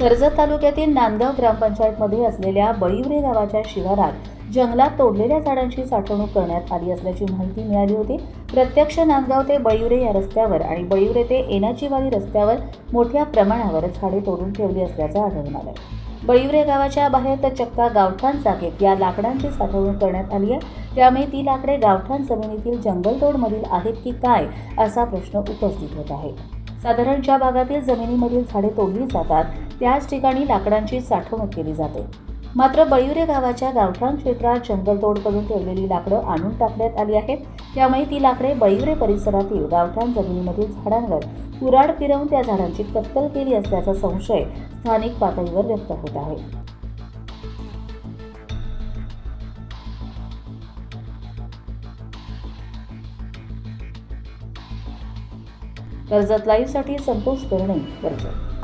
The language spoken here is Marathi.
कर्जत तालुक्यातील नांदगाव ग्रामपंचायतमध्ये असलेल्या बळीवरे गावाच्या शिवारात जंगलात तोडलेल्या झाडांची साठवणूक करण्यात आली असल्याची माहिती मिळाली होती. प्रत्यक्ष नांदगाव ते बळीवरे या रस्त्यावर आणि बळीवरे ते एनाचीवाडी रस्त्यावर मोठ्या प्रमाणावर झाडे तोडून ठेवली असल्याचं आढळून आलं बळीवरे गावाच्या बाहेर तर चक्का गावठाण जागेत. या लाकडांची साठवणूक करण्यात आली आहे. त्यामुळे ती लाकडे गावठाण जमिनीतील जंगलतोडमधील आहेत की काय असा प्रश्न उपस्थित होत आहे. साधारण ज्या भागातील जमिनीमधील झाडे तोडली जातात त्याच ठिकाणी लाकडांची साठवणूक केली जाते. मात्र बळीवरे गावाच्या गावठाण क्षेत्रात जंगलतोड करून ठेवलेली लाकडं आणून टाकण्यात आली आहेत. त्यामुळे ती लाकडे बळीवरे परिसरातील गावठाण जमिनीमधील झाडांवर कुराड फिरवून त्या झाडांची कत्तल केली असल्याचा संशय स्थानिक पातळीवर व्यक्त होत आहे. कर्जत लाईव्हसाठी संतोष करणे कर्जत.